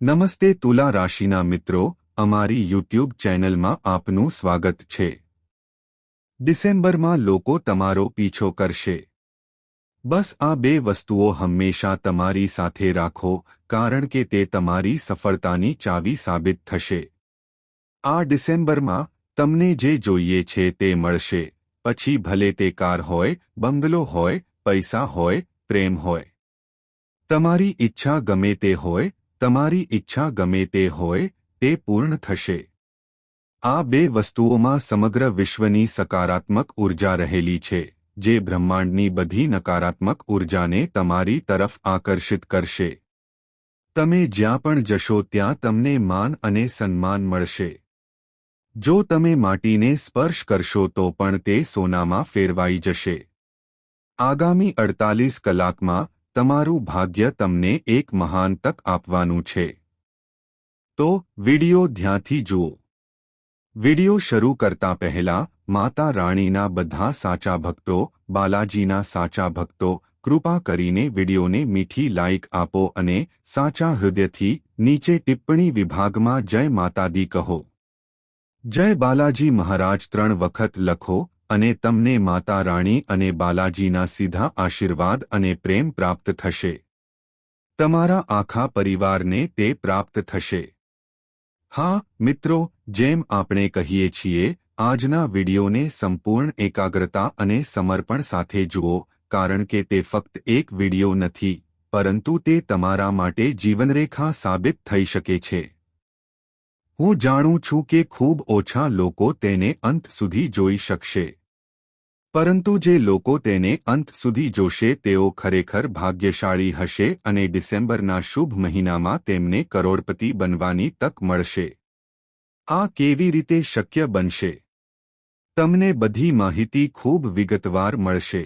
નમસ્તે તુલા રાશિના મિત્રો, અમારી યુટ્યુબ ચેનલમાં આપનું સ્વાગત છે. ડિસેમ્બરમાં લોકો તમારો પીછો કરશે. બસ આ બે વસ્તુઓ હંમેશા તમારી સાથે રાખો, કારણ કે તે તમારી સફળતાની ચાવી સાબિત થશે. આ ડિસેમ્બરમાં તમને જે જોઈએ છે તે મળશે. પછી ભલે તે કાર હોય, બંગલો હોય, પૈસા હોય, પ્રેમ હોય. તમારી ઈચ્છા ગમે તે હોય તમારી ઈચ્છા ગમે તે હોય, તે પૂર્ણ થશે. આ બે વસ્તુઓમાં સમગ્ર વિશ્વની સકારાત્મક ઊર્જા રહેલી છે, જે બ્રહ્માંડની બધી નકારાત્મક ઉર્જાને તમારી તરફ આકર્ષિત કરશે. તમે જ્યાં પણ જશો ત્યાં તમને માન અને સન્માન મળશે. જો તમે માટીને સ્પર્શ કરશો તો પણ તે સોનામાં ફેરવાઈ જશે. આગામી અડતાલીસ કલાકમાં તમારું ભાગ્ય તમને એક મહાન તક આપવાનું છે. તો, વિડિયો ધ્યાનથી જુઓ. વિડિયો શરૂ કરતા પહેલા, માતા રાણીના બધા સાચા ભક્તો, બાલાજીના સાચા ભક્તો, કૃપા કરીને વિડિયોને મીઠી લાઇક આપો અને સાચા હૃદયથી નીચે ટિપ્પણી વિભાગમાં જય માતાદી કહો. જય બાલાજી મહારાજ ત્રણ વખત લખો અને તમને માતા રાણી અને બાલાજીના સીધા આશીર્વાદ અને પ્રેમ પ્રાપ્ત થશે. તમારા આખા પરિવારને તે પ્રાપ્ત થશે. હા, મિત્રો, જેમ આપણે કહીએ છીએ, આજના વિડિયોને સંપૂર્ણ એકાગ્રતા અને સમર્પણ સાથે જુઓ, કારણ કે તે ફક્ત એક વિડિયો નથી, પરંતુ તે તમારા માટે જીવનરેખા સાબિત થઈ શકે છે. હું જાણું છું કે ખૂબ ઓછા લોકો તેને અંત સુધી જોઈ શકશે. પરંતુ જે લોકો તેને અંત સુધી જોશે તેઓ ખરેખર ભાગ્યશાળી હશે અને ડિસેમ્બરના શુભ મહિનામાં તેમને કરોડપતિ બનવાની તક મળશે. આ કેવી રીતે શક્ય બનશે? તમને બધી માહિતી ખૂબ વિગતવાર મળશે.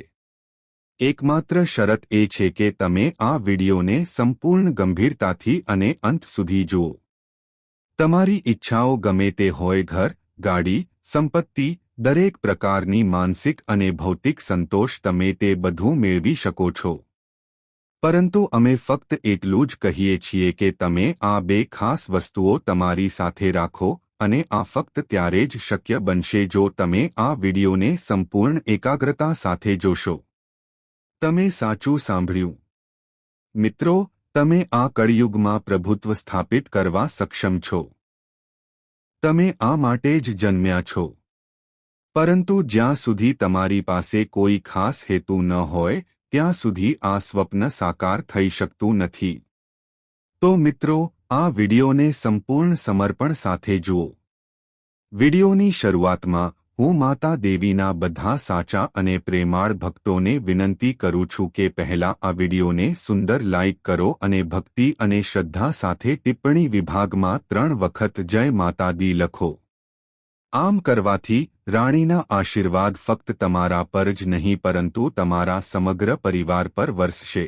એકમાત્ર શરત એ છે કે તમે આ વિડિયોને સંપૂર્ણ ગંભીરતાથી અને અંત સુધી જુઓ. તમારી ઈચ્છાઓ ગમે તે હોય ઘર, ગાડી, સંપત્તિ, દરેક પ્રકારની માનસિક અને ભૌતિક સંતોષ તમે તે બધું મેળવી શકો છો. પરંતુ અમે ફક્ત એટલું જ કહીએ છીએ કે તમે આ બે ખાસ વસ્તુઓ તમારી સાથે રાખો અને આ ફક્ત ત્યારે જ શક્ય બનશે જો તમે આ વિડિયોને સંપૂર્ણ એકાગ્રતા સાથે જોશો. તમે સાચું સાંભળ્યું. મિત્રો તમે આ કળિયુગમાં પ્રભુત્વ સ્થાપિત કરવા સક્ષમ છો. તમે આ માટે જ જન્મ્યા છો. પરંતુ જ્યાં સુધી તમારી પાસે કોઈ ખાસ હેતુ ન હોય, ત્યાં સુધી આ સ્વપ્ન સાકાર થઈ શકતું નથી. તો મિત્રો, આ વિડિયોને સંપૂર્ણ સમર્પણ સાથે જુઓ. વિડિયોની શરૂઆતમાં હું માતા દેવીના બધા સાચા અને પ્રેમાળ ભક્તોને વિનંતી કરું છું કે પહેલા આ વિડીયોને સુંદર લાઇક કરો અને ભક્તિ અને શ્રદ્ધા સાથે ટિપ્પણી વિભાગમાં ત્રણ વખત જય માતા દી લખો. આમ કરવાથી રાણીના આશીર્વાદ ફક્ત તમારા પર જ નહીં, પરંતુ તમારા સમગ્ર પરિવાર પર વરસશે.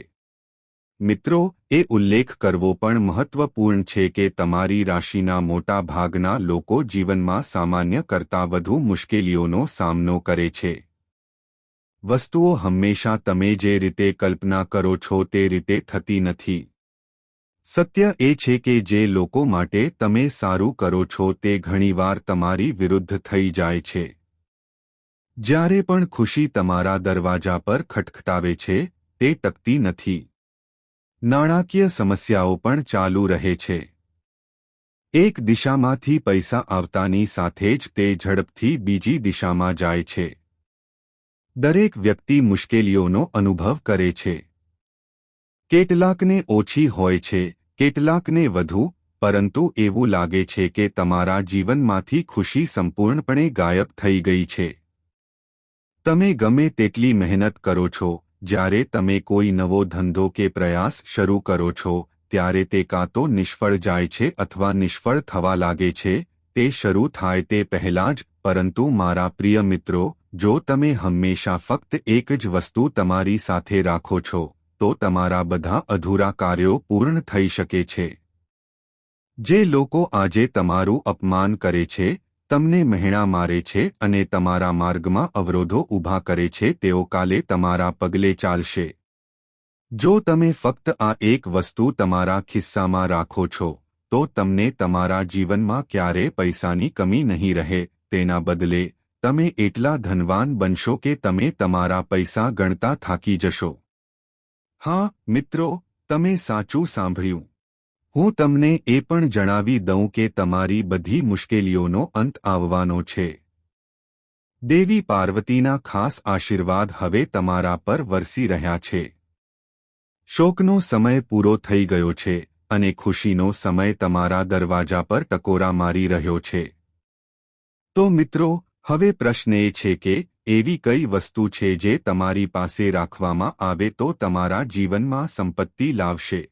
મિત્રો, એ ઉલ્લેખ કરવો પણ મહત્વપૂર્ણ છે કે તમારી રાશિના મોટા ભાગના લોકો જીવનમાં સામાન્ય કરતાં વધુ મુશ્કેલીઓનો સામનો કરે છે. વસ્તુઓ હંમેશા તમે જે રીતે કલ્પના કરો છો તે રીતે થતી નથી. સત્ય એ છે કે જે લોકો માટે તમે સારું કરો છો તે ઘણીવાર તમારી વિરુદ્ધ થઈ જાય છે. જ્યારે પણ ખુશી તમારા દરવાજા પર ખટખટાવે છે, તે ટકતી નથી. નાણાકીય સમસ્યાઓ પણ ચાલુ રહે છે. એક દિશામાંથી પૈસા આવતાની સાથે જ તે ઝડપથી બીજી દિશામાં જાય છે. દરેક વ્યક્તિ મુશ્કેલીઓનો અનુભવ કરે છે. કેટલાકને ઓછી હોય છે, કેટલાકને વધુ, પરંતુ એવું લાગે છે કે તમારા જીવનમાંથી ખુશી સંપૂર્ણપણે ગાયબ થઈ ગઈ છે. તમે ગમે તેટલી મહેનત કરો છો જ્યારે તમે કોઈ નવો ધંધો કે પ્રયાસ શરૂ કરો છો, ત્યારે તે કાં તો નિષ્ફળ જાય છે અથવા નિષ્ફળ થવા લાગે છે, તે શરૂ થાય તે પહેલાં જ, પરંતુ મારા પ્રિય મિત્રો, જો તમે હંમેશા ફક્ત એક જ વસ્તુ તમારી સાથે રાખો છો, તો તમારા બધા અધૂરા કાર્યો પૂર્ણ થઈ શકે છે. જે લોકો આજે તમારું અપમાન કરે છે તમને મહેણા મારે છે અને તમારા માર્ગમાં અવરોધો ઊભા કરે છે, તેઓ કાલે તમારા પગલે ચાલશે. જો તમે ફક્ત આ એક વસ્તુ તમારા ખિસ્સામાં રાખો છો, તો તમને તમારા જીવનમાં ક્યારે પૈસાની કમી નહીં રહે, તેના બદલે, તમે એટલા ધનવાન બનશો કે તમે તમારા પૈસા ગણતા થાકી જશો. હા, મિત્રો, તમે સાચું સાંભળ્યું. હું તમને એ પણ જણાવી દઉં કે તમારી બધી મુશ્કેલીઓનો અંત આવવાનો છે. દેવી પાર્વતીના ખાસ આશીર્વાદ હવે તમારા પર વરસી રહ્યા છે. શોકનો સમય પૂરો થઈ ગયો છે અને ખુશીનો સમય તમારા દરવાજા પર ટકોરા મારી રહ્યો છે. તો મિત્રો, હવે પ્રશ્ન એ છે કે એવી કઈ વસ્તુ છે જે તમારી પાસે રાખવામાં આવે તો તમારા જીવનમાં સંપત્તિ લાવશે?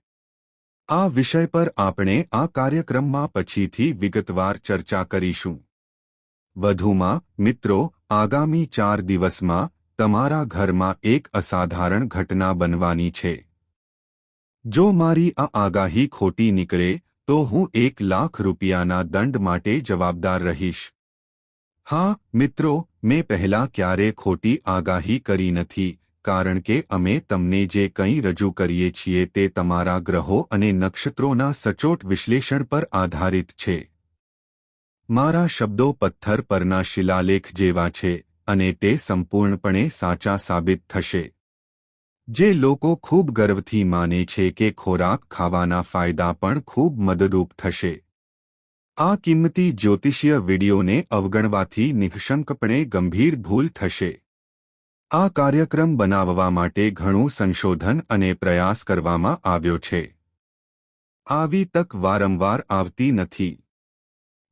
આ વિષય પર આપણે આ કાર્યક્રમમાં પછીથી વિગતવાર ચર્ચા કરીશું. વધુમાં, મિત્રો, આગામી ચાર દિવસમાં તમારા ઘરમાં એક અસાધારણ ઘટના બનવાની છે. જો મારી આ આગાહી ખોટી નીકળે, તો હું એક લાખ રૂપિયાના દંડ માટે જવાબદાર રહીશ. હા, મિત્રો, મેં પહેલા ક્યારે ખોટી આગાહી કરી નથી. કારણ કે અમે તમને જે કંઈ રજૂ કરીએ છીએ તે તમારા ગ્રહો અને નક્ષત્રોના સચોટ વિશ્લેષણ પર આધારિત છે. મારા શબ્દો પથ્થર પરના શિલાલેખ જેવા છે અને તે સંપૂર્ણપણે સાચા સાબિત થશે. જે લોકો ખૂબ ગર્વથી માને છે કે ખોરાક ખાવાના ફાયદા પણ ખૂબ મદદરૂપ થશે. આ કિંમતી જ્યોતિષીય વિડીયોને અવગણવાથી નિઃશંકપણે ગંભીર ભૂલ થશે. આ કાર્યક્રમ બનાવવા માટે ઘણું સંશોધન અને પ્રયાસ કરવામાં આવ્યો છે. આવી તક વારંવાર આવતી નથી.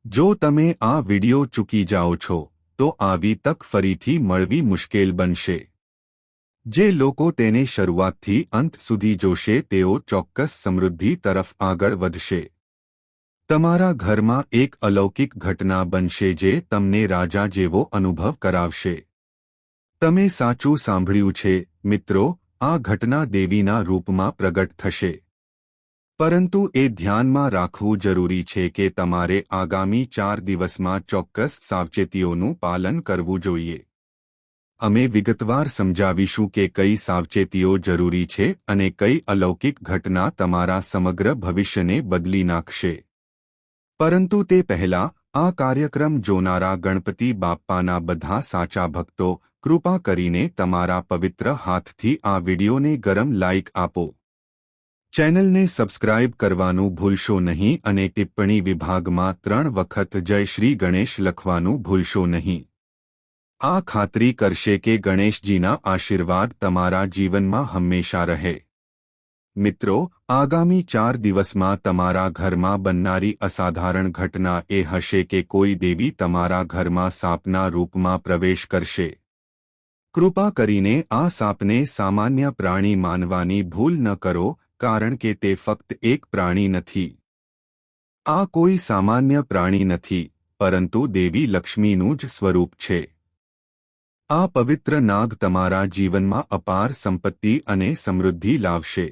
જો તમે આ વિડિયો ચૂકી જાઓ છો, તો આવી તક ફરીથી મળવી મુશ્કેલ બનશે. જે લોકો તેને શરૂઆતથી અંત સુધી જોશે, તેઓ ચોક્કસ સમૃદ્ધિ તરફ આગળ વધશે. તમારા ઘરમાં એક અલૌકિક ઘટના બનશે જે તમને રાજા જેવો અનુભવ કરાવશે. તમે સાચું સાંભળ્યું છે, મિત્રો, આ ઘટના દેવીના રૂપમાં પ્રગટ થશે. પરંતુ એ ધ્યાનમાં રાખવું જરૂરી છે કે તમારે આગામી ચાર દિવસમાં ચોક્કસ સાવચેતીઓનું પાલન કરવું જોઈએ. અમે વિગતવાર સમજાવીશું કે કઈ સાવચેતીઓ જરૂરી છે અને કઈ અલૌકિક ઘટના તમારા સમગ્ર ભવિષ્યને બદલી નાખશે. પરંતુ તે પહેલા, આ કાર્યક્રમ જોનારા ગણપતિ બાપ્પાના બધા સાચા ભક્તો કૃપા કરીને તમારા પવિત્ર હાથથી આ વિડીયોને ગરમ લાઇક આપો. ચેનલને સબસ્ક્રાઇબ કરવાનું ભૂલશો નહીં અને ટિપ્પણી વિભાગમાં ત્રણ વખત જય શ્રી ગણેશ લખવાનું ભૂલશો નહીં. આ ખાતરી કરશે કે ગણેશજીના આશીર્વાદ તમારા જીવનમાં હંમેશા રહે. મિત્રો, આગામી ચાર દિવસમાં તમારા ઘરમાં બનનારી અસાધારણ ઘટના એ હશે કે કોઈ દેવી તમારા ઘરમાં સાપના રૂપમાં પ્રવેશ કરશે. કૃપા કરીને આ સાપને સામાન્ય પ્રાણી માનવાની ભૂલ ન કરો, કારણ કે તે ફક્ત એક પ્રાણી નથી. આ કોઈ સામાન્ય પ્રાણી નથી, પરંતુ દેવી લક્ષ્મીનું જ સ્વરૂપ છે. આ પવિત્ર નાગ તમારા જીવનમાં અપાર સંપત્તિ અને સમૃદ્ધિ લાવશે.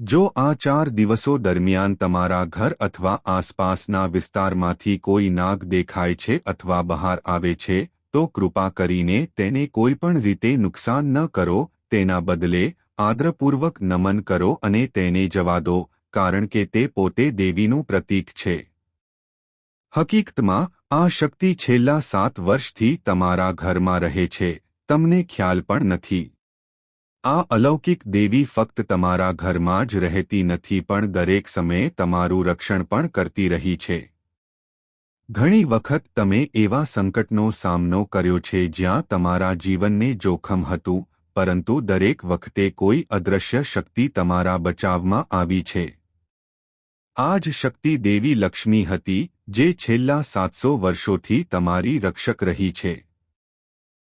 જો આ ચાર દિવસો દરમિયાન તમારા ઘર અથવા આસપાસના વિસ્તારમાંથી કોઈ નાગ દેખાય છે અથવા બહાર આવે છે તો કૃપા કરીને તેને કોઈપણ રીતે નુકસાન ન કરો, તેના બદલે આદરપૂર્વક નમન કરો અને તેને જવા દો, કારણ કે તે પોતે દેવીનું પ્રતીક છે. હકીકતમાં, આ શક્તિ છેલ્લા સાત વર્ષથી તમારા ઘરમાં રહે છે, તમને ખ્યાલ પણ નથી. આ અલૌકિક દેવી ફક્ત તમારા ઘરમાં જ રહેતી નથી પણ દરેક સમયે તમારું રક્ષણ પણ કરતી રહી છે. ઘણી વખત તમે એવા સંકટનો સામનો કર્યો છે જ્યાં તમારા જીવનને જોખમ હતું, પરંતુ દરેક વખતે કોઈ અદ્રશ્ય શક્તિ તમારા બચાવમાં આવી છે. આ જ શક્તિ દેવી લક્ષ્મી હતી, જે છેલ્લા સાતસો વર્ષોથી તમારી રક્ષક રહી છે.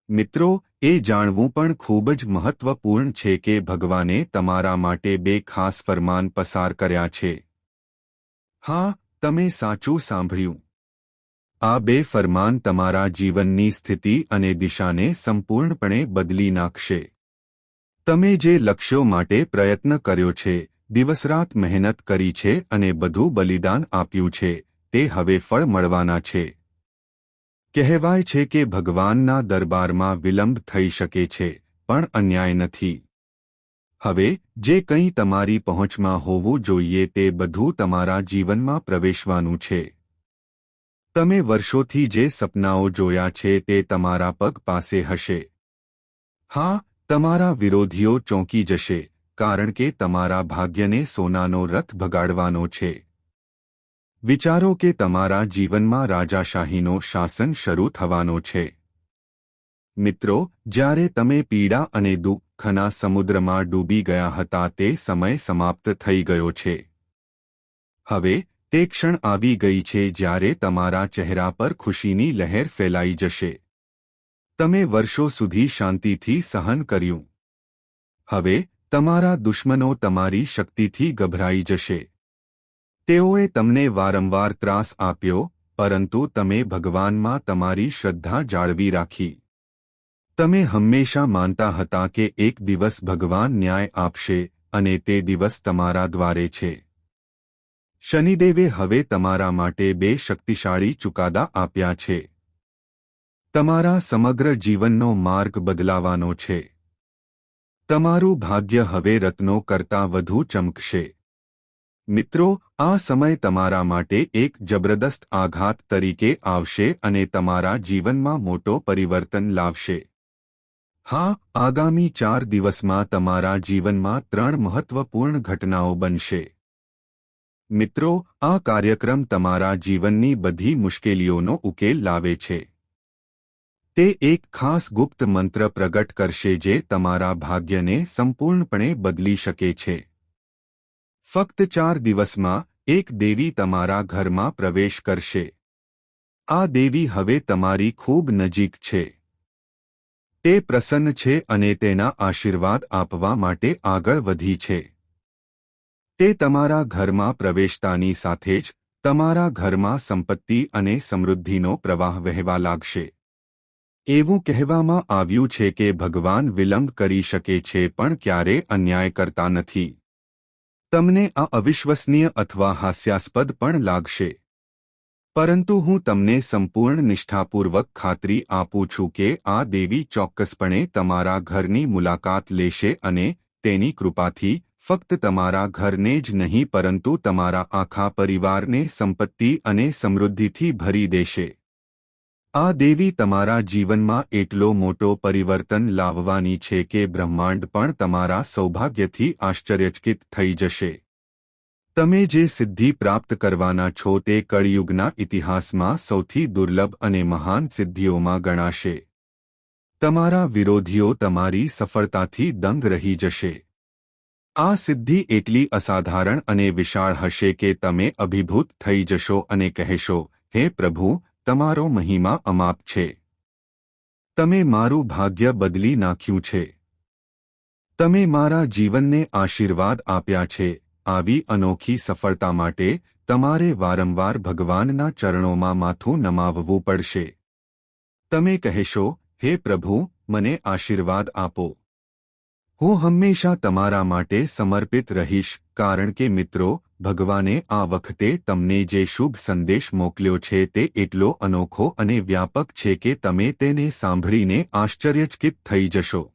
મિત્રો, એ જાણવું પણ ખૂબ જ મહત્વપૂર્ણ છે કે ભગવાને તમારા માટે બે ખાસ ફરમાન પસાર કર્યા છે. હા, તમે સાચું સાંભળ્યું. આ બે ફરમાન તમારા જીવનની સ્થિતિ અને દિશાને સંપૂર્ણપણે બદલી નાખશે. તમે જે લક્ષ્યો માટે પ્રયત્ન કર્યો છે, દિવસરાત મહેનત કરી છે અને બધું બલિદાન આપ્યું છે, તે હવે ફળ મળવાના છે. કહેવાય છે કે ભગવાનના દરબારમાં વિલંબ થઈ શકે છે, પણ અન્યાય નથી. હવે, જે કંઈ તમારી પહોંચમાં હોવું જોઈએ તે બધું તમારા જીવનમાં પ્રવેશવાનું છે. તમે વર્ષોથી જે સપનાઓ જોયા છે તે તમારા પગ પાસે હશે. હા, તમારા વિરોધીઓ ચોંકી જશે, કારણ કે તમારા ભાગ્યને સોનાનો રથ ભગાડવાનો છે. વિચારો કે તમારા જીવનમાં રાજાશાહીનો શાસન શરૂ થવાનો છે. મિત્રો, જ્યારે તમે પીડા અને દુઃખના સમુદ્રમાં ડૂબી ગયા હતા તે સમય સમાપ્ત થઈ ગયો છે. હવે તે ક્ષણ આવી ગઈ છે જ્યારે તમારા ચહેરા પર ખુશીની લહેર ફેલાઈ જશે. તમે વર્ષો સુધી શાંતિથી સહન કર્યું. હવે, તમારા દુશ્મનો તમારી શક્તિથી ગભરાઈ જશે. તેઓએ તમને વારંવાર ત્રાસ આપ્યો, પરંતુ તમે ભગવાનમાં તમારી શ્રદ્ધા જાળવી રાખી. તમે હંમેશા માનતા હતા કે એક દિવસ ભગવાન ન્યાય આપશે, અને તે દિવસ તમારા દ્વારે છે. શનિદેવે હવે તમારા માટે બે શક્તિશાળી ચુકાદા આપ્યા છે. તમારા સમગ્ર જીવનનો માર્ગ બદલાવાનો છે. તમારું ભાગ્ય હવે રત્નો કરતાં વધુ ચમકશે. મિત્રો, આ સમય તમારા માટે એક જબરદસ્ત આઘાત તરીકે આવશે અને તમારા જીવનમાં મોટો પરિવર્તન લાવશે. હા, આગામી ચાર દિવસમાં તમારા જીવનમાં ત્રણ મહત્વપૂર્ણ ઘટનાઓ બનશે. મિત્રો, આ કાર્યક્રમ તમારા જીવનની બધી મુશ્કેલીઓનો ઉકેલ લાવે છે. તે એક ખાસ ગુપ્ત મંત્ર પ્રગટ કરશે જે તમારા ભાગ્યને સંપૂર્ણપણે બદલી શકે છે. ફક્ત ચાર દિવસમાં, એક દેવી તમારા ઘરમાં પ્રવેશ કરશે. આ દેવી હવે તમારી ખૂબ નજીક છે. તે પ્રસન્ન છે અને તેના આશીર્વાદ આપવા માટે આગળ વધી છે. તે તમારા ઘરમાં પ્રવેશતાની સાથે જ તમારા ઘરમાં સંપત્તિ અને સમૃદ્ધિનો પ્રવાહ વહેવા લાગશે. એવું કહેવામાં આવ્યું છે કે ભગવાન વિલંબ કરી શકે છે પણ ક્યારે અન્યાય કરતા નથી. તમને આ અવિશ્વસનીય અથવા હાસ્યાસ્પદ પણ લાગશે. પરંતુ હું તમને સંપૂર્ણ નિષ્ઠાપૂર્વક ખાતરી આપું છું કે આ દેવી ચોક્કસપણે તમારા ઘરની મુલાકાત લેશે અને તેની કૃપાથી ફક્ત તમારા ઘરને જ નહીં, પરંતુ તમારા આખા પરિવારને સંપત્તિ અને સમૃદ્ધિથી ભરી દેશે. આ દેવી તમારા જીવનમાં એટલો મોટો પરિવર્તન લાવવાની છે કે બ્રહ્માંડ પણ તમારા સૌભાગ્યથી આશ્ચર્યચકિત થઈ જશે. તમે જે સિદ્ધિ પ્રાપ્ત કરવાના છો તે કળિયુગના ઇતિહાસમાં સૌથી દુર્લભ અને મહાન સિદ્ધિઓમાં ગણાશે. તમારા વિરોધીઓ તમારી સફળતાથી દંગ રહી જશે. આ સિદ્ધિ એટલી અસાધારણ અને વિશાળ હશે કે તમે અભિભૂત થઈ જશો અને કહેશો, હે પ્રભુ, તમારો મહિમા અમાપ છે. તમે મારું ભાગ્ય બદલી નાખ્યું છે. તમે મારા જીવનને આશીર્વાદ આપ્યા છે. આવી અનોખી સફળતા માટે તમારે વારંવાર ભગવાનના ચરણોમાં માથું નમાવવું પડશે. તમે કહેશો, હે પ્રભુ, મને આશીર્વાદ આપો. હું હંમેશા તમારા માટે સમર્પિત રહીશ, કારણ કે મિત્રો, ભગવાને આ વખતે તમને જે શુભ સંદેશ મોકલ્યો છે તે એટલો અનોખો અને વ્યાપક છે કે તમે તેને સાંભળીને આશ્ચર્યચકિત થઈ જશો.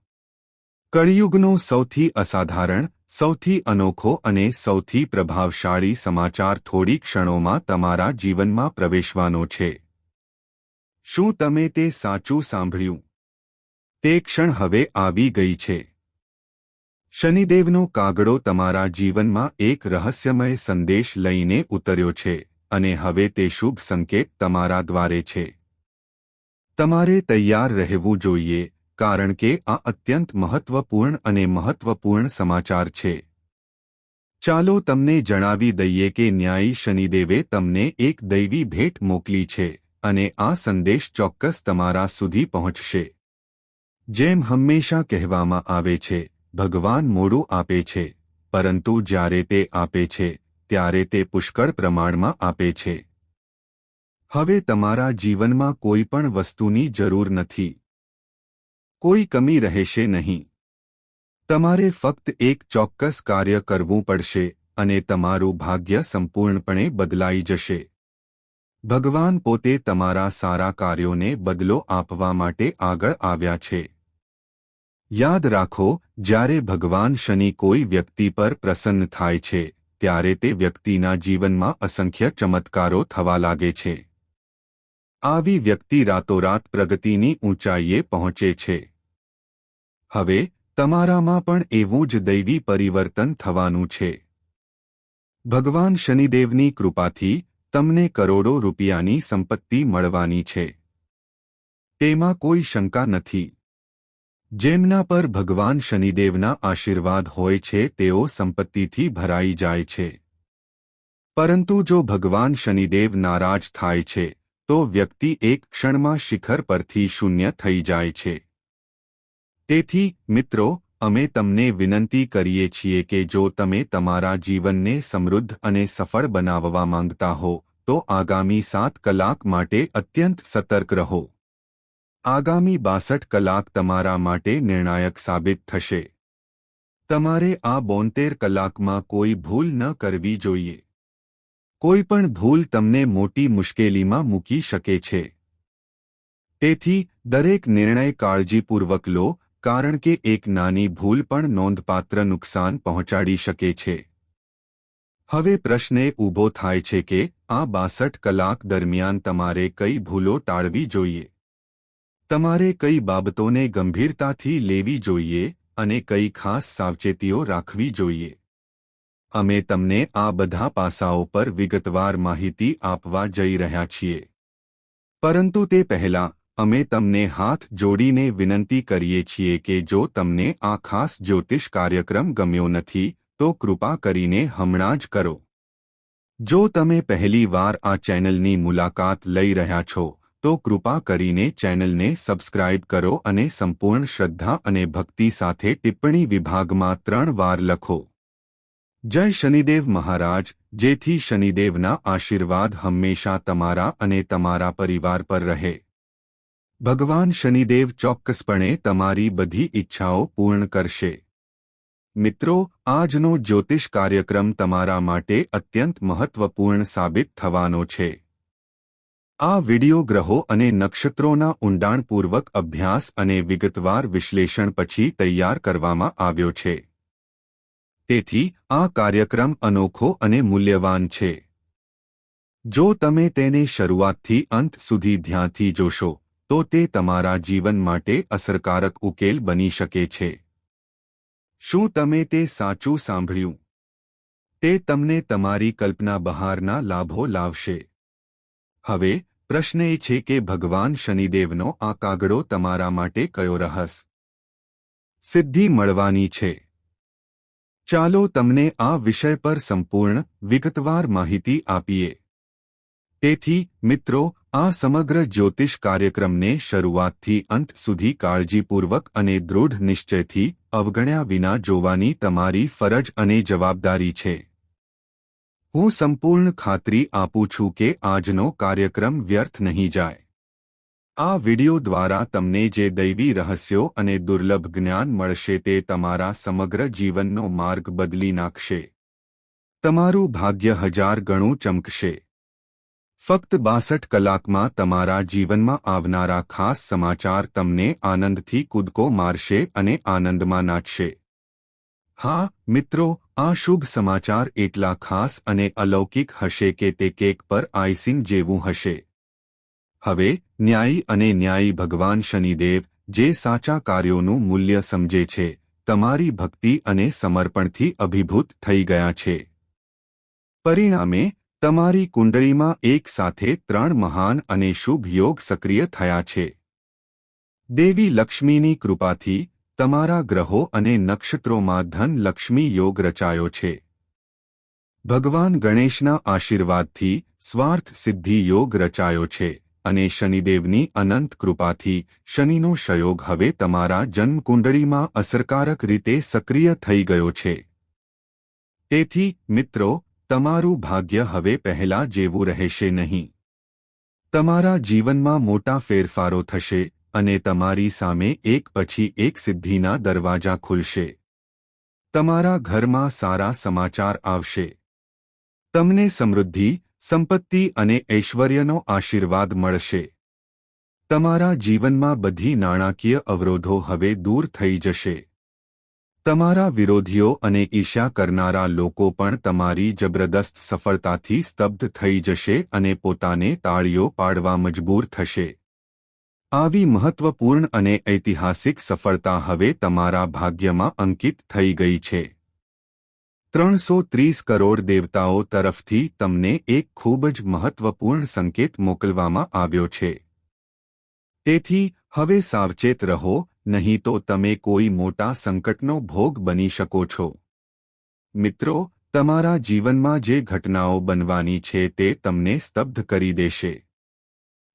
કળિયુગનો સૌથી અસાધારણ, સૌથી અનોખો અને સૌથી પ્રભાવશાળી સમાચાર થોડી ક્ષણોમાં તમારા જીવનમાં પ્રવેશવાનો છે. શું તમે તે સાચું સાંભળ્યું? તે ક્ષણ હવે આવી ગઈ છે. શનિદેવનો કાગડો તમારા જીવનમાં એક રહસ્યમય સંદેશ લઈને ઉતર્યો છે અને હવે તે શુભ સંકેત તમારા દ્વારે છે. તમારે તૈયાર રહેવું જોઈએ, કારણ કે આ અત્યંત મહત્વપૂર્ણ અને મહત્વપૂર્ણ સમાચાર છે. ચાલો તમને જણાવી દઈએ કે ન્યાયી શનિદેવે તમને એક દૈવી ભેટ મોકલી છે અને આ સંદેશ ચોક્કસ તમારા સુધી પહોંચશે. જેમ હંમેશા કહેવામાં આવે છે ભગવાન મોડું આપે છે. પરંતુ જ્યારે તે આપે છે, ત્યારે તે પુષ્કળ પ્રમાણમાં આપે છે. હવે તમારા જીવનમાં કોઈ પણ વસ્તુની જરૂર નથી. કોઈ કમી રહેશે નહીં. તમારે ફક્ત એક ચોક્કસ કાર્ય કરવું પડશે અને તમારું ભાગ્ય સંપૂર્ણપણે બદલાઈ જશે. ભગવાન પોતે તમારા સારા કાર્યોને બદલો આપવા માટે આગળ આવ્યા છે. યાદ રાખો, જ્યારે ભગવાન શનિ કોઈ વ્યક્તિ પર પ્રસન્ન થાય છે, ત્યારે તે વ્યક્તિના જીવનમાં અસંખ્ય ચમત્કારો થવા લાગે છે. આવી વ્યક્તિ રાતોરાત પ્રગતિની ઊંચાઈએ પહોંચે છે. હવે, તમારામાં પણ એવું જ દૈવી પરિવર્તન થવાનું છે. ભગવાન શનિદેવની કૃપાથી, તમને કરોડો રૂપિયાની સંપત્તિ મળવાની છે. તેમાં કોઈ શંકા નથી. જેમના પર ભગવાન શનિદેવના આશીર્વાદ હોય છે, તેઓ સંપત્તિથી ભરાઈ જાય છે. પરંતુ જો ભગવાન શનિદેવ નારાજ થાય છે, તો વ્યક્તિ એક ક્ષણમાં શિખર પરથી શૂન્ય થઈ જાય છે. તેથી, મિત્રો, અમે તમને વિનંતી કરીએ છીએ કે જો તમે તમારા જીવનને સમૃદ્ધ અને સફળ બનાવવા માંગતા હો, તો આગામી સાત કલાક માટે અત્યંત સતર્ક રહો. આગામી બાસઠ કલાક તમારા માટે નિર્ણાયક સાબિત થશે. તમારે આ બોતેર કલાકમાં કોઈ ભૂલ ન કરવી જોઈએ. કોઈ પણ ભૂલ તમને મોટી મુશ્કેલીમાં મૂકી શકે છે. તેથી, દરેક નિર્ણય કાળજીપૂર્વક લો, કારણ કે એક નાની ભૂલ પણ નોંધપાત્ર નુકસાન પહોંચાડી શકે છે. હવે પ્રશ્ન ઊભો થાય છે કે, આ બાસઠ કલાક દરમિયાન તમારે કઈ ભૂલો ટાળવી જોઈએ? તમારે કઈ બાબતોને ગંભીરતાથી લેવી જોઈએ અને કઈ ખાસ સાવચેતીઓ રાખવી જોઈએ? અમે તમને આ બધા પાસાઓ પર વિગતવાર માહિતી આપવા જઈ રહ્યા છીએ. પરંતુ તે પહેલાં, અમે તમને હાથ જોડીને વિનંતી કરીએ છીએ કે જો તમને આ ખાસ જ્યોતિષ કાર્યક્રમ ગમ્યો નથી, તો કૃપા કરીને હમણાં જ કરો. જો તમે પહેલી વાર આ ચેનલની મુલાકાત લઈ રહ્યા છો તો કૃપા કરીને ચેનલને સબસ્ક્રાઇબ કરો અને સંપૂર્ણ શ્રદ્ધા અને ભક્તિ સાથે ટિપ્પણી વિભાગમાં ત્રણ વાર લખો. જય શનિદેવ મહારાજ, જેથી શનિદેવના આશીર્વાદ હંમેશા તમારા અને તમારા પરિવાર પર રહે. ભગવાન શનિદેવ ચોક્કસપણે તમારી બધી ઈચ્છાઓ પૂર્ણ કરશે. મિત્રો, આજનો જ્યોતિષ કાર્યક્રમ તમારા માટે અત્યંત મહત્વપૂર્ણ સાબિત થવાનો છે. આ વિડિયો ગ્રહો અને નક્ષત્રોના ઊંડાણપૂર્વક અભ્યાસ અને વિગતવાર વિશ્લેષણ પછી તૈયાર કરવામાં આવ્યો છે. તેથી, આ કાર્યક્રમ અનોખો અને મૂલ્યવાન છે. જો તમે તેને શરૂઆતથી અંત સુધી ધ્યાનથી જોશો, તો તે તમારા જીવન માટે અસરકારક ઉકેલ બની શકે છે. શું તમે તે સાચું સાંભળ્યું? તે તમને તમારી કલ્પના બહારના લાભો લાવશે. હવે પ્રશ્ન એ છે કે ભગવાન શનિદેવનો આ કાગડો તમારા માટે કયો રહસ સિદ્ધિ મળવાની છે. ચાલો તમને આ વિષય પર સંપૂર્ણ, વિગતવાર માહિતી આપીએ. તેથી, મિત્રો, આ સમગ્ર જ્યોતિષ કાર્યક્રમને શરૂઆતથી અંત સુધી કાળજીપૂર્વક અને દૃઢ નિશ્ચયથી અવગણ્યા વિના જોવાની તમારી ફરજ અને જવાબદારી છે. હું સંપૂર્ણ ખાતરી આપું છું કે આજનો કાર્યક્રમ વ્યર્થ નહીં જાય. આ વિડિયો દ્વારા તમને જે દૈવી રહસ્યો અને દુર્લભ જ્ઞાન મળશે તે તમારા સમગ્ર જીવનનો માર્ગ બદલી નાખશે. તમારું ભાગ્ય હજાર ગણું ચમકશે. ફક્ત બાસઠ કલાકમાં તમારા જીવનમાં આવનારા ખાસ સમાચાર તમને આનંદથી કૂદકો મારશે અને આનંદમાં નાચશે. હા, મિત્રો આ શુભ સમાચાર એટલા ખાસ અને અલૌકિક હશે કે તે કેક પર આઈસિંગ જેવું હશે. હવે, ન્યાયી અને ન્યાયી ભગવાન શનિદેવ જે સાચા કાર્યોનું મૂલ્ય સમજે છે, તમારી ભક્તિ અને સમર્પણથી અભિભૂત થઈ ગયા છે. પરિણામે, તમારી કુંડળીમાં એક સાથે ત્રણ મહાન અને શુભ યોગ સક્રિય થયા છે. દેવી લક્ષ્મીની કૃપાથી તમારા ગ્રહો અને નક્ષત્રોમાં ધન લક્ષ્મી યોગ રચાયો છે. ભગવાન ગણેશના આશીર્વાદથી સ્વાર્થ સિદ્ધિ યોગ રચાયો છે અને શનિદેવની અનંત કૃપાથી શનિનો સંયોગ હવે તમારા જન્મકુંડળીમાં અસરકારક રીતે સક્રિય થઈ ગયો છે. તેથી, મિત્રો, તમારું ભાગ્ય હવે પહેલા જેવું રહેશે નહીં. તમારા જીવનમાં મોટા ફેરફારો થશે અને તમારી સામે એક પછી એક સિદ્ધિના દરવાજા ખુલશે. તમારા ઘરમાં સારા સમાચાર આવશે. તમને સમૃદ્ધિ, સંપત્તિ અને ઐશ્વર્યનો આશીર્વાદ મળશે. તમારા જીવનમાં બધી નાણાકીય અવરોધો હવે દૂર થઈ જશે. તમારા વિરોધીઓ અને ઈર્ષ્યા કરનારા લોકો પણ તમારી જબરદસ્ત સફળતાથી સ્તબ્ધ થઈ જશે અને પોતાને તાળીઓ પાડવા મજબૂર થશે. આવી મહત્વપૂર્ણ અને ઐતિહાસિક સફળતા હવે તમારા ભાગ્યમાં અંકિત થઈ ગઈ છે. ત્રણસો ત્રીસ કરોડ દેવતાઓ તરફથી તમને એક ખૂબ જ મહત્વપૂર્ણ સંકેત મોકલવામાં આવ્યો છે. તેથી, હવે સાવચેત રહો, નહીં તો તમે કોઈ મોટા સંકટનો ભોગ બની શકો છો. મિત્રો, તમારા જીવનમાં જે ઘટનાઓ બનવાની છે તે તમને સ્તબ્ધ કરી દેશે.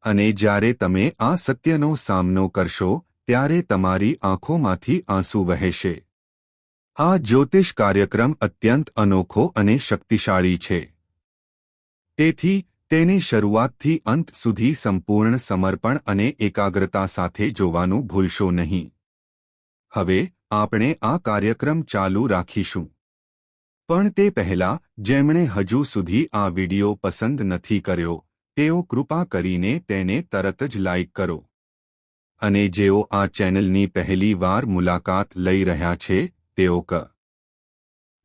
અને જ્યારે તમે આ સત્યનો સામનો કરશો, ત્યારે તમારી આંખોમાંથી આંસુ વહેશે. આ જ્યોતિષ કાર્યક્રમ અત્યંત અનોખો અને શક્તિશાળી છે. તેથી, તેને શરૂઆતથી અંત સુધી સંપૂર્ણ સમર્પણ અને એકાગ્રતા સાથે જોવાનું ભૂલશો નહીં. હવે, આપણે આ કાર્યક્રમ ચાલુ રાખીશું. પણ તે પહેલા, જેમણે હજુ સુધી આ વિડિયો પસંદ નથી કર્યો તેઓ કૃપા કરીને તેને તરત જ લાઇક કરો. અને જેઓ આ ચેનલની પહેલી વાર મુલાકાત લઈ રહ્યા છે, તેઓ ક.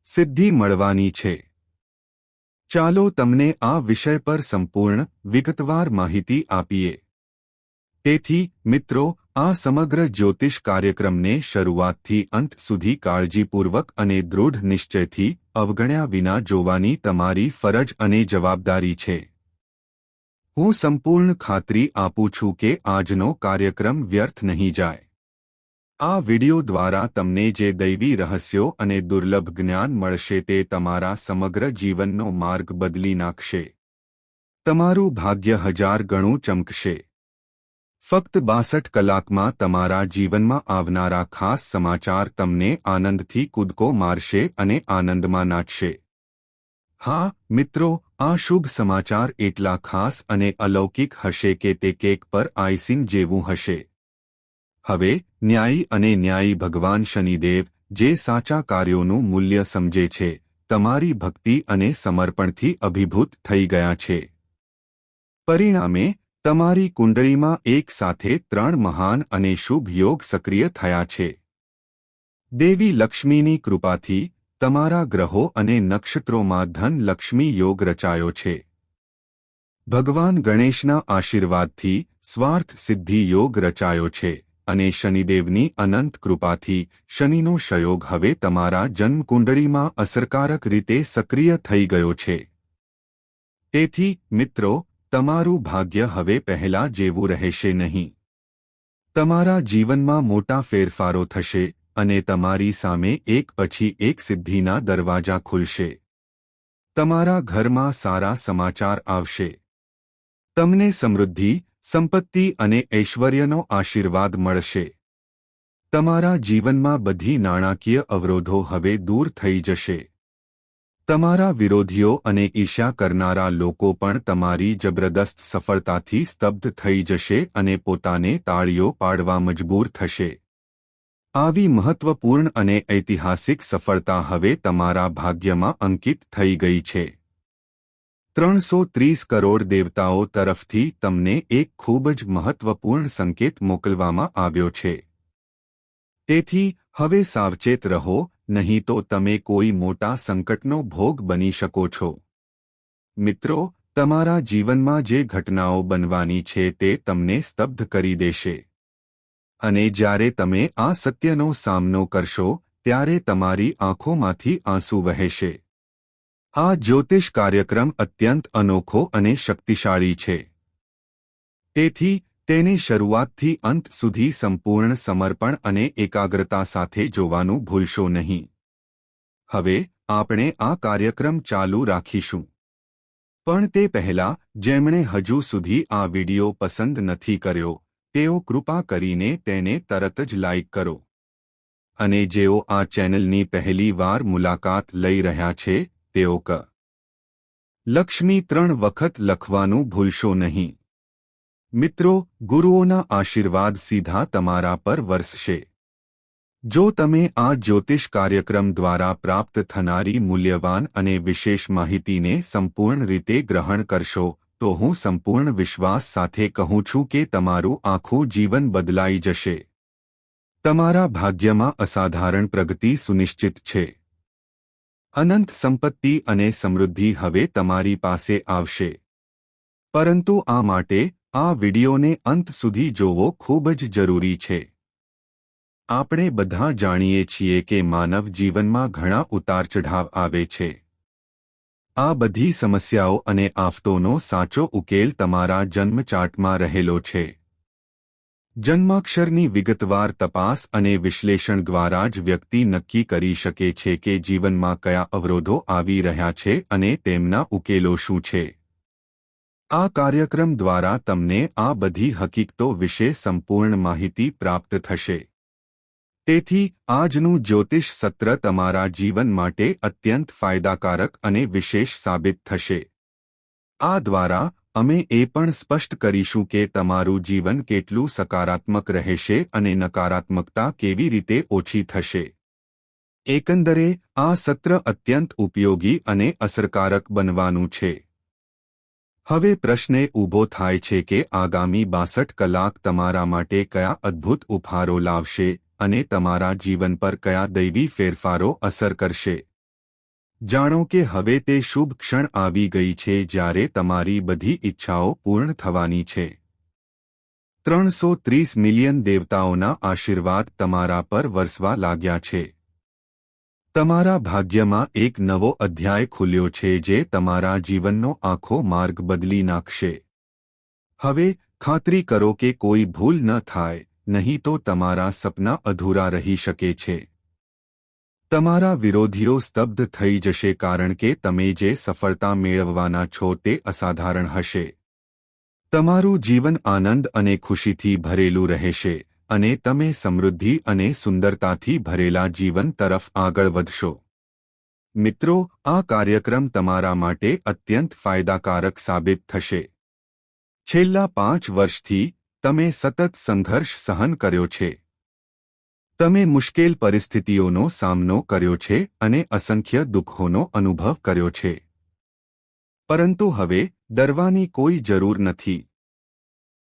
સિદ્ધિ મળવાની છે. ચાલો તમને આ વિષય પર સંપૂર્ણ, વિગતવાર માહિતી આપીએ. તેથી, મિત્રો, આ સમગ્ર જ્યોતિષ કાર્યક્રમને શરૂઆતથી અંત સુધી કાળજીપૂર્વક અને દૃઢ નિશ્ચયથી અવગણ્યા વિના જોવાની તમારી ફરજ અને જવાબદારી છે. હું સંપૂર્ણ ખાતરી આપું છું કે આજનો કાર્યક્રમ વ્યર્થ નહીં જાય. આ વિડિયો દ્વારા તમને જે દૈવી રહસ્યો અને દુર્લભ જ્ઞાન મળશે તે તમારા સમગ્ર જીવનનો માર્ગ બદલી નાખશે. તમારું ભાગ્ય હજાર ગણું ચમકશે. ફક્ત બાસઠ કલાકમાં તમારા જીવનમાં આવનારા ખાસ સમાચાર તમને આનંદથી કૂદકો મારશે અને આનંદમાં નાચશે. હા, મિત્રો આ શુભ સમાચાર એટલા ખાસ અને અલૌકિક હશે કે તે કેક પર આઈસિંગ જેવું હશે. હવે, ન્યાયી અને ન્યાયી ભગવાન શનિદેવ જે સાચા કાર્યોનું મૂલ્ય સમજે છે, તમારી ભક્તિ અને સમર્પણથી અભિભૂત થઈ ગયા છે. પરિણામે, તમારી કુંડળીમાં એક સાથે ત્રણ મહાન અને શુભ યોગ સક્રિય થયા છે. દેવી લક્ષ્મીની કૃપાથી તમારા ગ્રહો અને નક્ષત્રોમાં ધન લક્ષ્મી યોગ રચાયો છે. ભગવાન ગણેશના આશીર્વાદથી સ્વાર્થ સિદ્ધિ યોગ રચાયો છે અને શનિદેવની અનંત કૃપાથી શનિનો સંયોગ હવે તમારા જન્મકુંડળીમાં અસરકારક રીતે સક્રિય થઈ ગયો છે. તેથી, મિત્રો, તમારું ભાગ્ય હવે પહેલા જેવું રહેશે નહીં. તમારા જીવનમાં મોટા ફેરફારો થશે અને તમારી સામે એક પછી એક સિદ્ધિના દરવાજા ખુલશે. તમારા ઘરમાં સારા સમાચાર આવશે. તમને સમૃદ્ધિ, સંપત્તિ અને ઐશ્વર્યનો આશીર્વાદ મળશે. તમારા જીવનમાં બધી નાણાકીય અવરોધો હવે દૂર થઈ જશે. તમારા વિરોધીઓ અને ઈર્ષ્યા કરનારા લોકો પણ તમારી જબરદસ્ત સફળતાથી સ્તબ્ધ થઈ જશે અને પોતાને તાળીઓ પાડવા મજબૂર થશે. આવી મહત્વપૂર્ણ અને ઐતિહાસિક સફળતા હવે તમારા ભાગ્યમાં અંકિત થઈ ગઈ છે. ત્રણસો ત્રીસ કરોડ દેવતાઓ તરફથી તમને એક ખૂબ જ મહત્વપૂર્ણ સંકેત મોકલવામાં આવ્યો છે. તેથી, હવે સાવચેત રહો, નહીં તો તમે કોઈ મોટા સંકટનો ભોગ બની શકો છો. મિત્રો, તમારા જીવનમાં જે ઘટનાઓ બનવાની છે તે તમને સ્તબ્ધ કરી દેશે. અને જ્યારે તમે આ સત્યનો સામનો કરશો, ત્યારે તમારી આંખોમાંથી આંસુ વહેશે. આ જ્યોતિષ કાર્યક્રમ અત્યંત અનોખો અને શક્તિશાળી છે. તેથી, તેને શરૂઆતથી અંત સુધી સંપૂર્ણ સમર્પણ અને એકાગ્રતા સાથે જોવાનું ભૂલશો નહીં. હવે, આપણે આ કાર્યક્રમ ચાલુ રાખીશું. પણ તે પહેલા, જેમણે હજુ સુધી આ વિડિયો પસંદ નથી કર્યો તેઓ કૃપા કરીને તેને તરત જ લાઇક કરો. અને જેઓ આ ચેનલની પહેલી વાર મુલાકાત લઈ રહ્યા છે, તેઓ ક. લક્ષ્મી ત્રણ વખત લખવાનું ભૂલશો નહીં. મિત્રો, ગુરુઓના આશીર્વાદ સીધા તમારા પર વરસશે. જો તમે આ જ્યોતિષ કાર્યક્રમ દ્વારા પ્રાપ્ત થનારી મૂલ્યવાન અને વિશેષ માહિતીને સંપૂર્ણ રીતે ગ્રહણ કરશો તો હું સંપૂર્ણ વિશ્વાસ સાથે કહું છું કે તમારું આખું જીવન બદલાઈ જશે. તમારા ભાગ્યમાં અસાધારણ પ્રગતિ સુનિશ્ચિત છે. અનંત સંપત્તિ અને સમૃદ્ધિ હવે તમારી પાસે આવશે. પરંતુ આ માટે આ વિડિયોને અંત સુધી જોવો ખૂબ જ જરૂરી છે. આપણે બધા જાણીએ છીએ કે માનવ જીવનમાં ઘણા ઉતાર ચઢાવ આવે છે. આ બધી સમસ્યાઓ અને આફતોનો સાચો ઉકેલ તમારા જન્મચાર્ટમાં રહેલો છે. જન્માક્ષરની વિગતવાર તપાસ અને વિશ્લેષણ દ્વારા જ વ્યક્તિ નક્કી કરી શકે છે કે જીવનમાં કયા અવરોધો આવી રહ્યા છે અને તેમના ઉકેલો શું છે. આ કાર્યક્રમ દ્વારા તમને આ બધી હકીકતો વિશે સંપૂર્ણ માહિતી પ્રાપ્ત થશે. તેથી, આજનું જ્યોતિષ સત્ર તમારા જીવન માટે અત્યંત ફાયદાકારક અને વિશેષ સાબિત થશે. આ દ્વારા, અમે એ પણ સ્પષ્ટ કરીશું કે તમારું જીવન કેટલું સકારાત્મક રહેશે અને નકારાત્મકતા કેવી રીતે ઓછી થશે. એકંદરે, આ સત્ર અત્યંત ઉપયોગી અને અસરકારક બનવાનું છે. હવે પ્રશ્ન ઊભો થાય છે કે આગામી બાસઠ કલાક તમારા માટે કયા અદ્ભુત ઉપહારો લાવશે? અને તમારા જીવન પર કયા દૈવી ફેરફારો અસર કરશે? જાણો કે હવે તે શુભ ક્ષણ આવી ગઈ છે જ્યારે તમારી બધી ઈચ્છાઓ પૂર્ણ થવાની છે. ત્રણસો ત્રીસ મિલિયન દેવતાઓના આશીર્વાદ તમારા પર વરસવા લાગ્યા છે. તમારા ભાગ્યમાં એક નવો અધ્યાય ખુલ્યો છે જે તમારા જીવનનો આખો માર્ગ બદલી નાખશે. હવે ખાતરી કરો કે કોઈ ભૂલ ન થાય. નહીં તો તમારા સપના અધૂરા રહી શકે છે. તમારા વિરોધીઓ સ્તબ્ધ થઈ જશે કારણ કે તમે જે સફળતા મેળવવાના છો તે અસાધારણ હશે. તમારું જીવન આનંદ અને ખુશીથી ભરેલું રહેશે અને તમે સમૃદ્ધિ અને સુંદરતાથી ભરેલા જીવન તરફ આગળ વધશો. મિત્રો, આ કાર્યક્રમ તમારા માટે અત્યંત ફાયદાકારક સાબિત થશે. છેલ્લા પાંચ વર્ષથી તમે સતત સંઘર્ષ સહન કર્યો છે. તમે મુશ્કેલ પરિસ્થિતિઓનો સામનો કર્યો છે અને અસંખ્ય દુઃખોનો અનુભવ કર્યો છે. પરંતુ હવે ડરવાની કોઈ જરૂર નથી.